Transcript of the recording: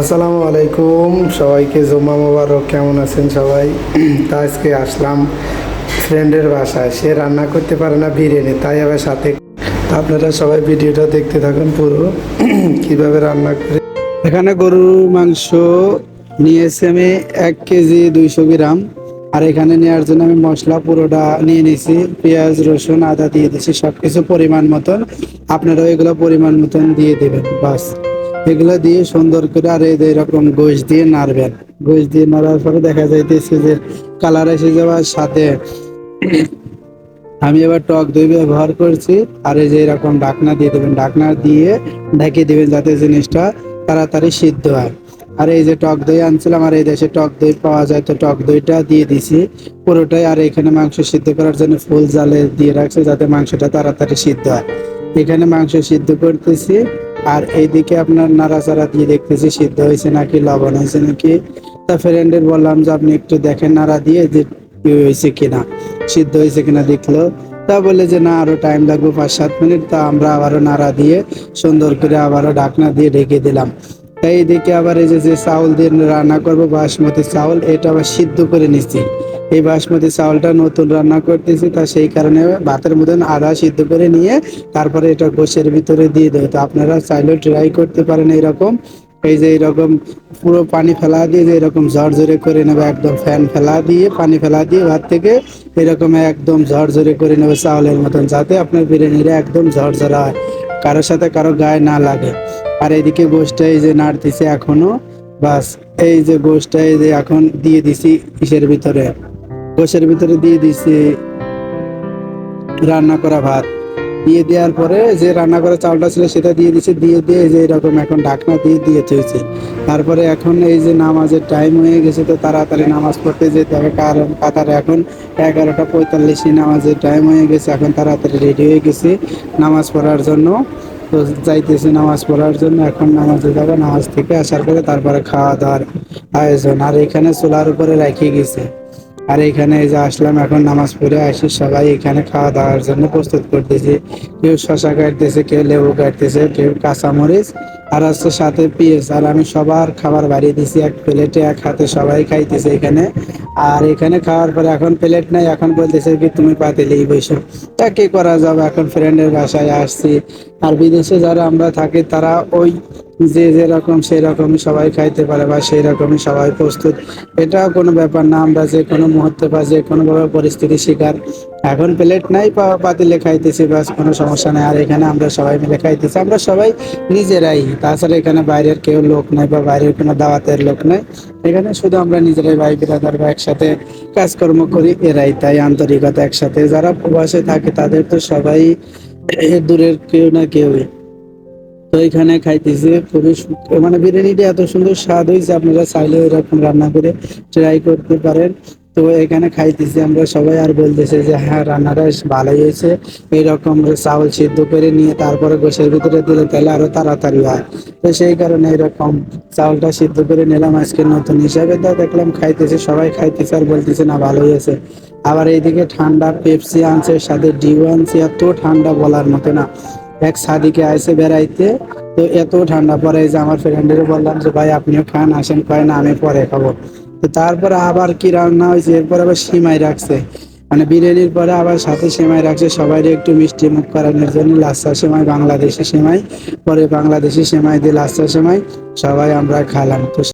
আসসালামু আলাইকুম। সবাইকে জুম্মা মোবারক, কেমন আছেন সবাই? তা আজকে আসলাম ফ্রেন্ডের বাসায়। সে রান্না করতে পারে না বিরিয়ানি, তাই আবার সাথে আপনারা সবাই ভিডিওটা দেখতে থাকুন পুরো। কীভাবে রান্না করে এখানে গরুর মাংস নিয়েছি আমি এক কেজি দুইশো গ্রাম। আর এখানে নেওয়ার জন্য আমি মশলা পুরোটা নিয়ে নিয়েছি। পেঁয়াজ, রসুন, আদা দিয়ে দিয়েছি, সবকিছু পরিমাণ মতন। আপনারাও এগুলো পরিমাণ মতন দিয়ে দেবেন, বাস। এগুলো দিয়ে সুন্দর করে আর এই এরকম গোশ দিয়ে নাড়বেন। গোশ দিয়ে নাড়ার পরে দেখা যাইতেছে যে কালার এসে যাওয়ার সাথে আমি এবার টক দই ব্যবহার করছি আর এই যে এরকম ঢাকনা দিয়ে দেবেন। ঢাকনা দিয়ে ঢেকে দেবেন যাতে জিনিসটা তাড়াতাড়ি সিদ্ধ হয়। আর এই যে টক দই আনছিলাম আর এই দেশে টক দই পাওয়া যায়, তো টক দইটা দিয়ে দিছি। পুরোটাই আর এখানে মাংস সিদ্ধ করার জন্য ফুল জালে দিয়ে রাখছে যাতে মাংসটা তাড়াতাড়ি সিদ্ধ হয়। এখানে মাংস সিদ্ধ করতেছি। আর এইদিকে আপনার নাড়াচাড়া দিয়ে দেখতেছি সিদ্ধ হয়েছে নাকি, লবণ হয়েছে নাকি। তা ফ্রেন্ডের বললাম যে, আপনি একটু দেখেন নাড়া দিয়ে যে কি হয়েছে কিনা, সিদ্ধ হয়েছে কিনা দেখল। তা বলে যে, না, আরও টাইম লাগবে পাঁচ সাত মিনিট। তা আমরা আবারও নাড়া দিয়ে সুন্দর করে আবারও ঢাকনা দিয়ে ঢেকে দিলাম। তাই এইদিকে আবার এই যে চাউল দিয়ে রান্না করব, বাসমতি চাউল, এটা আবার সিদ্ধ করে নিচ্ছি। এই বাসমতি চাউলটা নতুন রান্না করতেছি, তা সেই কারণে ভাতের মতন আদা সিদ্ধ করে নিয়ে তারপরে এটা গোশের ভিতরে দিয়ে দেবো। তো আপনারা চাইলেও ট্রাই করতে পারেন এরকম। এই যে এরকম পুরো পানি ফেলা দিয়ে যে এরকম ঝরঝরে করে নেবে, একদম ফ্যান ফেলা দিয়ে, পানি ফেলা দিয়ে ভাত থেকে এরকম একদম ঝরঝরে করে নেবে চাউলের মতন, যাতে আপনার বিরিয়ানিটা একদম ঝরঝরা হয়, কারোর সাথে কারও গায়ে না লাগে। আর এদিকে গোষ্ঠটা এই যে নাড়তেছে এখনও, বাস, এই যে গোষ্ঠটা এই যে এখন দিয়ে দিছি ইসের ভিতরে। গোশের ভিতরে দিয়ে দিছি, রান্না করা ভাত। দিয়ে দেওয়ার পরে যে রান্না করা চালটা ছিল সেটা দিয়ে দিছে, দিয়ে দিয়ে যে এরকম এখন ঢাকনা দিয়ে দিয়ে চলছে। তারপরে এখন এই যে নামাজের টাইম হয়ে গেছে, তো তাড়াতাড়ি নামাজ পড়তে যেতে হবে, কারণ কাতারে এখন এগারোটা পঁয়তাল্লিশে নামাজের টাইম হয়ে গেছে, এখন তাড়াতাড়ি রেডি হয়ে গেছি নামাজ পড়ার জন্য। তো যাইতেছি নামাজ পড়ার জন্য, এখন নামাজে যাব, নামাজ থেকে আসার পরে তারপরে খাওয়া দাওয়ার আয়োজন। আর এখানে চুলার উপরে রেখে গেছে। আর এখানে যে আসলাম, এখন নামাজ পড়ে আসি। সবাই এখানে খাওয়া দাওয়ার জন্য প্রস্তুত করতেছি। কেউ শশা কাটতেছে, কেউ লেবু কাটতেছে, কেউ কাঁচামরিচ, আর হচ্ছে সাথে পেঁয়াজ। আর আমি সবার খাবার বাড়িয়ে দিছি, এক প্লেটে এক হাতে সবাই খাইতেছে এখানে। আর এখানে খাওয়ার পরে এখন প্লেট নাই, এখন বলতেছে কি, তুমি পাতিলেই বসো। তা কি করা যাবে? এখন ফ্রেন্ডের বাসায় আসছি। আর বিদেশে যারা আমরা থাকি, তারা ওই যে যেরকম সেই রকমই সবাই খাইতে পারে বা সেই রকমই সবাই প্রস্তুত। এটাও কোনো ব্যাপার না, আমরা যে কোনো মুহূর্তে বা যে কোনোভাবে পরিস্থিতি শিকার। এখন প্লেট নাই বা পাতিলে খাইতেছি বাস কোনো সমস্যা নাই। আর এখানে আমরা সবাই মিলে খাইতেছি, আমরা সবাই নিজেরাই। তাছাড়া এখানে বাইরের কেউ লোক নাই বা বাইরের কোনো দাওয়াতের লোক নাই। এখানে শুধু আমরা নিজেরাই ভাই, বিরাদার বা একসাথে কাজকর্ম করি, এরাই তাই আন্তরিকতা একসাথে। যারা প্রবাসে থাকে, তাদের তো সবাই দূরের কেউ না কেউই। তো এখানে খাইতেছি, খুবই মানে বিরিয়ানিটা এত সুন্দর স্বাদ হয়েছে আপনারা চাইলে এরকম রান্না করে ট্রাই করতে পারেন। তো এখানে খাইতেছি আমরা সবাই আর বলতেছে যে হ্যাঁ রান্নাটা ভালোই হয়েছে। এইরকম চাউল সিদ্ধ করে নিয়ে তারপরে গোসের ভিতরে দিলে তাহলে আরও তাড়াতাড়ি হয়। তো সেই কারণে এরকম চাউলটা সিদ্ধ করে নিলাম আজকে নতুন হিসাবে। তো দেখলাম খাইতেছে, সবাই খাইতেছে আর বলতেছে, না, ভালোই হয়েছে। আবার এইদিকে ঠান্ডা পেপসি আনছে সাথে ডিউ আনছে, এত ঠান্ডা বলার মতো না। এক সাদিকে আইসে বেড়াইতে, তো এত ঠান্ডা পরে যে আমার ফ্রেন্ডের বললাম যে, ভাই, আপনিও খান, আসেন কয় না আমি পরে খাব। তো তারপরে আবার কি রান্না হয়েছে? এরপর আবার সিমাই রাখছে। মানে বিরিয়ানির পরে আবার সাথে সেমাই রাখছে। সবাই একটু মিষ্টি মুখ করানোর জন্য লাচ্ছা সেমাই, বাংলাদেশি সেমাই, পরে বাংলাদেশি সেমাই দিয়ে লাচ্ছা সেমাই, সবাই আমরা খালাম। তো